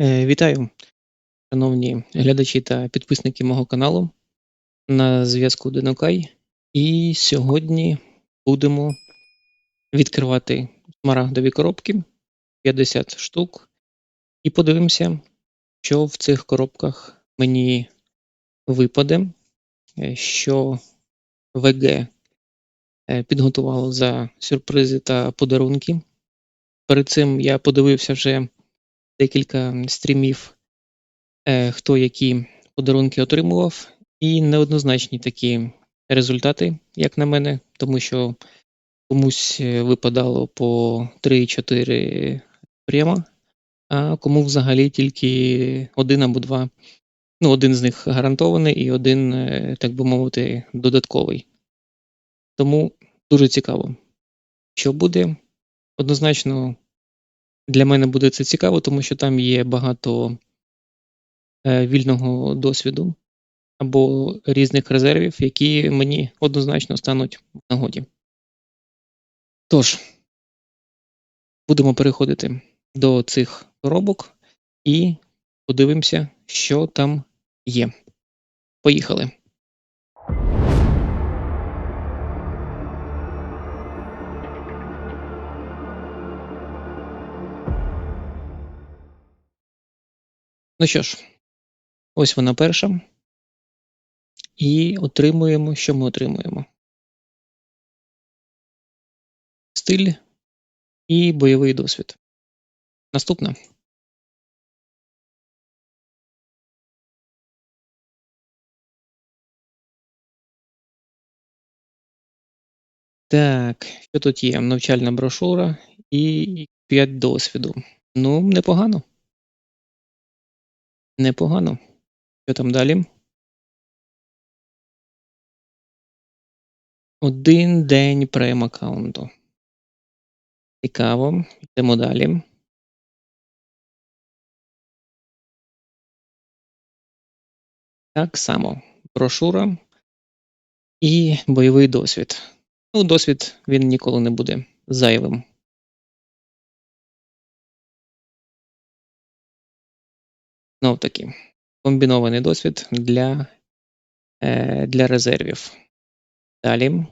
Е, Вітаю, шановні глядачі та підписники мого каналу. На зв'язку Динокай. І сьогодні будемо відкривати смарагдові коробки 50 штук. І подивимося, що в цих коробках мені випаде, е, що ВГ е, підготувало за сюрпризи та подарунки. Перед цим я подивився вже декілька стрімів, е, хто які подарунки отримував, і неоднозначні такі результати, як на мене, тому що комусь е, випадало по 3-4 прямо, а кому взагалі тільки один або два. Ну, один з них гарантований, і один, е, так би мовити, додатковий. Тому дуже цікаво, що буде. Однозначно, для мене буде це цікаво, тому що там є багато е, вільного досвіду або різних резервів, які мені однозначно стануть в нагоді. Тож, будемо переходити до цих коробок і подивимося, що там є. Поїхали. Ну що ж, ось вона перша. І отримуємо, що ми отримуємо. Стиль і бойовий досвід. Наступна. Так, що тут є? Навчальна брошура і 5 досвіду. Ну, непогано. Непогано. Що там далі? Один день прем-аккаунту. Цікаво. Йдемо далі. Так само. Брошура і бойовий досвід. Ну, досвід він ніколи не буде зайвим. Знов таки, комбінований досвід для, е, для резервів. Далі.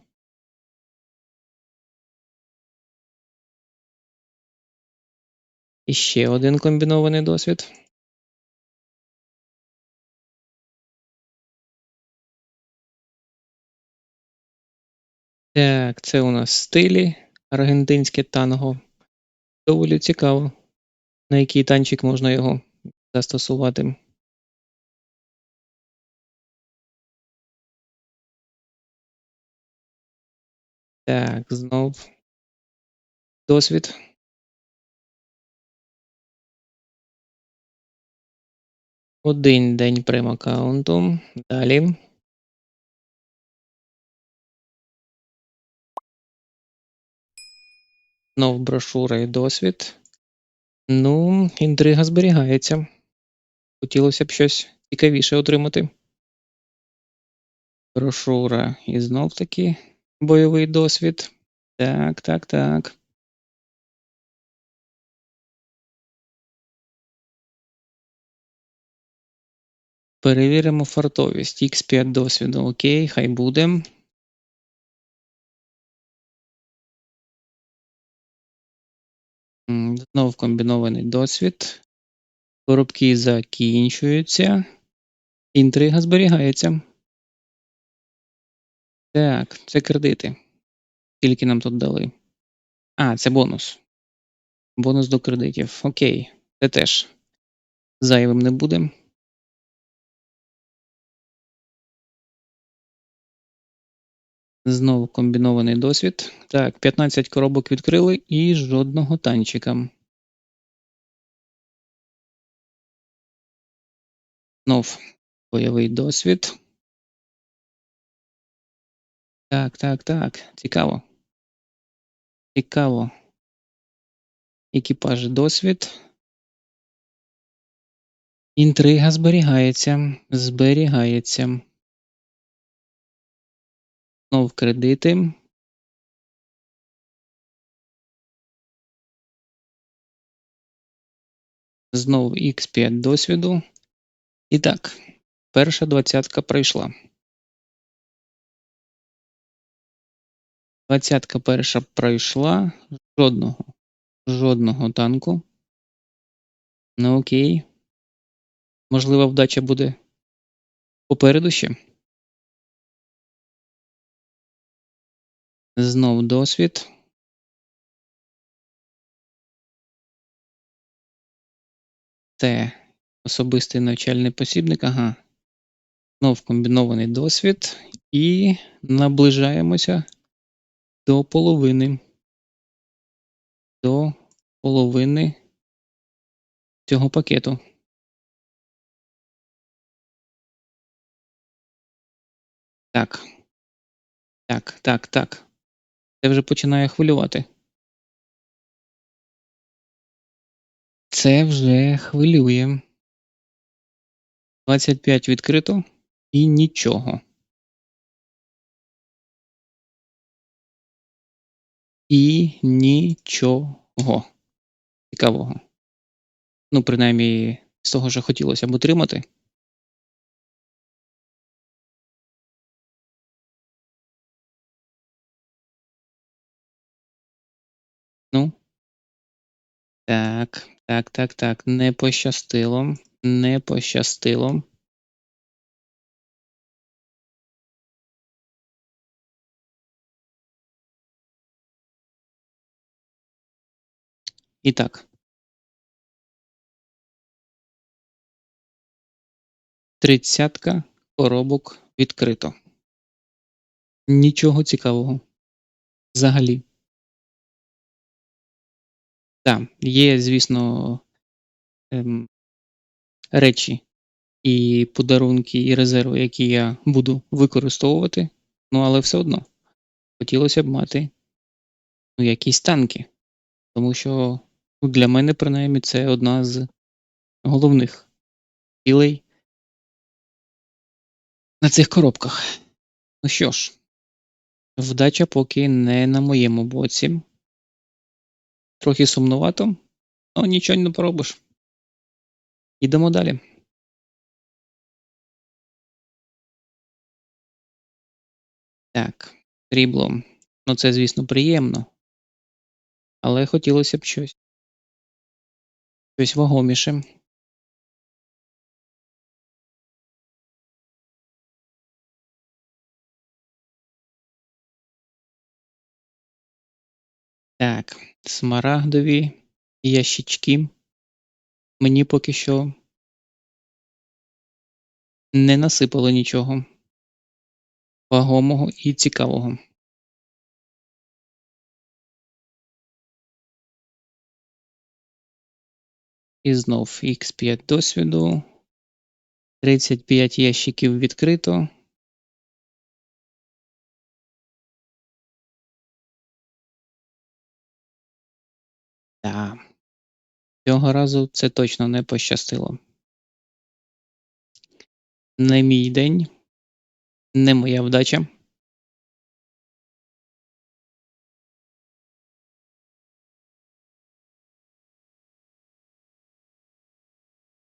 І ще один комбінований досвід. Так, це у нас стилі аргентинське танго. Доволі цікаво, на який танчик можна його застосувати. Так, знов досвід. Один день прем-аккаунту. Далі. Знов брошура і досвід. Ну, інтрига зберігається. Хотілося б щось цікавіше отримати. Брошура і знов таки бойовий досвід. Так, так, так. Перевіримо фартовість. X5 досвіду. Окей, хай буде. М, Знов комбінований досвід. Коробки закінчуються. Інтрига зберігається. Так, це кредити. Скільки нам тут дали? А, це бонус. Бонус до кредитів. Окей. Це теж зайвим не буде. Знову комбінований досвід. Так, 15 коробок відкрили і жодного танчика. Знов бойовий досвід. Так, так, так. Цікаво. Цікаво. Екіпаж досвід. Інтрига зберігається. Зберігається. Знов кредити. Знову X5 досвіду. І так, перша двадцятка пройшла. Двадцятка перша пройшла. Жодного. Жодного танку. Ну окей. Можливо, вдача буде попереду ще. Знов досвід. Це особистий навчальний посібник. Ага. Знов комбінований досвід. І наближаємося до половини. До половини цього пакету. Так. Так, так, так. Це вже починає хвилювати. Це вже хвилює. 25 відкрито і нічого. І нічого цікавого. Ну, принаймні, з того, що хотілося б отримати. Ну. Так, так, так, так. Не пощастило. Не пощастило. І так. Тридцятка коробок відкрито. Нічого цікавого. Взагалі. Так, є, звісно, ем, речі і подарунки, і резерви, які я буду використовувати. Ну, але все одно хотілося б мати ну, якісь танки. Тому що ну, для мене, принаймні, це одна з головних цілей на цих коробках. Ну що ж, вдача поки не на моєму боці. Трохи сумнувато, але нічого не поробиш. Ідемо далі. Так, срібло. Ну, це, звісно, приємно. Але хотілося б щось. Щось вагоміше. Так, смарагдові ящички. Мені поки що не насипало нічого вагомого і цікавого. І знов X5 досвіду. 35 ящиків відкрито. Так. Цього разу це точно не пощастило. Не мій день, не моя вдача.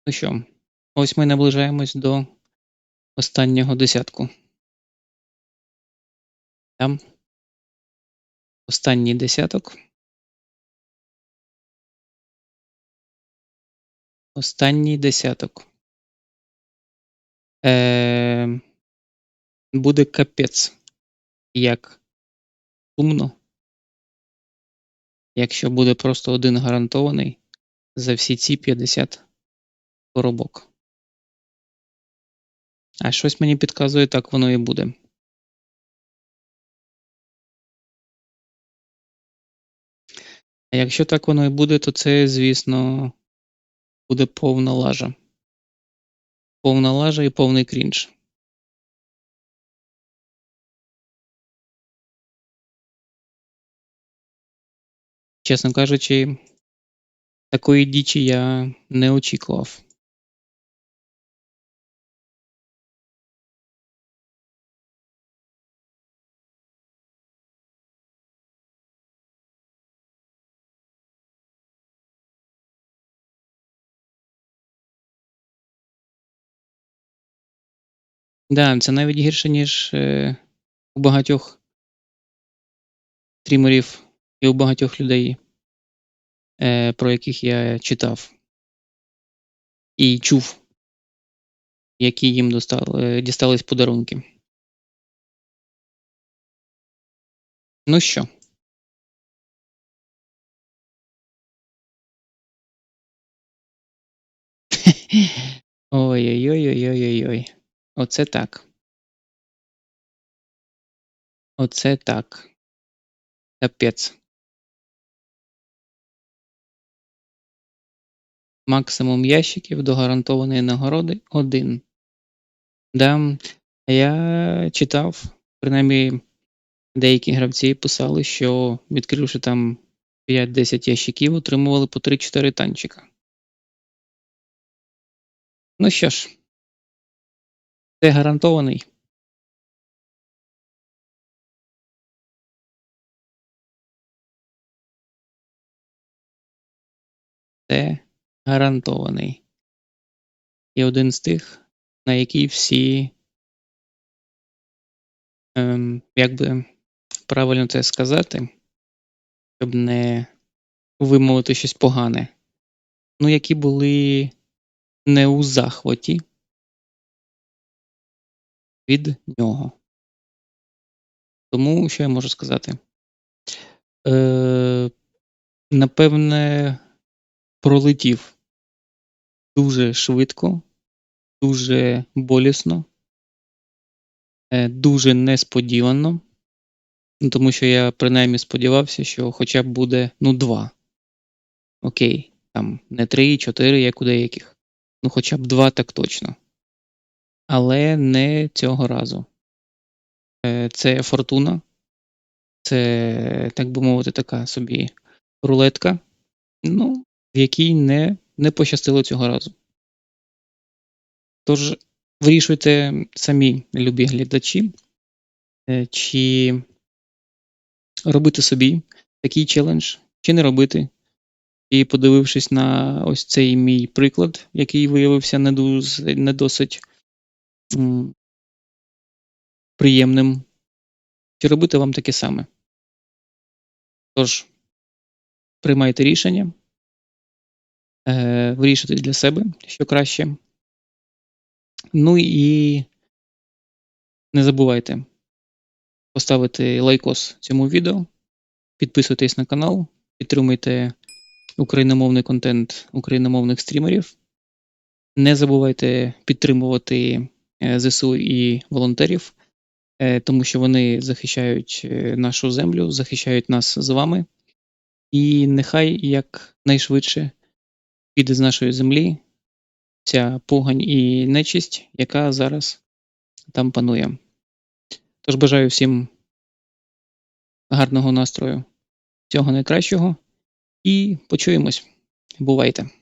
Ну що, ось ми наближаємось до останнього десятку. Там останній десяток. Останній десяток. Е, Буде капець. Як сумно. Якщо буде просто один гарантований за всі ці 50 коробок. А щось мені підказує, так воно і буде. А якщо так воно і буде, то це, звісно, буде повна лажа. Повна лажа і повний крінж. Чесно кажучи, такої дічі я не очікував. Да, це навіть гірше, ніж е, у багатьох стрімерів і у багатьох людей, е, про яких я читав і чув, які їм достали, дістались подарунки. Ну що? Ой-ой-ой-ой-ой-ой. Оце так. Оце так. Капець. Максимум ящиків до гарантованої нагороди один. Да, я читав, принаймні деякі гравці писали, що відкривши там 5-10 ящиків, отримували по 3-4 танчика. Ну що ж, це гарантований. Це гарантований. І один з тих, на який всі, ем, як би правильно це сказати, щоб не вимовити щось погане. Ну, які були не у захваті від нього. Тому що я можу сказати? Е, Напевне, пролетів дуже швидко, дуже болісно, е, дуже несподівано. Тому що я принаймні сподівався, що хоча б буде ну, два. Окей, там не три, чотири, як у деяких. Ну, хоча б два так точно. Але не цього разу. Е, Це фортуна, це, так би мовити, така собі рулетка, ну, в якій не, не пощастило цього разу. Тож, вирішуйте самі, любі глядачі, е, чи робити собі такий челендж, чи не робити. І подивившись на ось цей мій приклад, який виявився не, не досить приємним, чи робити вам таке саме. Тож, приймайте рішення, е, вирішуйте для себе, що краще. Ну і не забувайте поставити лайкос цьому відео, підписуйтесь на канал, підтримуйте україномовний контент україномовних стрімерів. Не забувайте підтримувати ЗСУ і волонтерів, е, тому що вони захищають е, нашу землю, захищають нас з вами. І нехай якнайшвидше піде з нашої землі ця погань і нечисть, яка зараз там панує. Тож бажаю всім гарного настрою, всього найкращого і почуємось. Бувайте!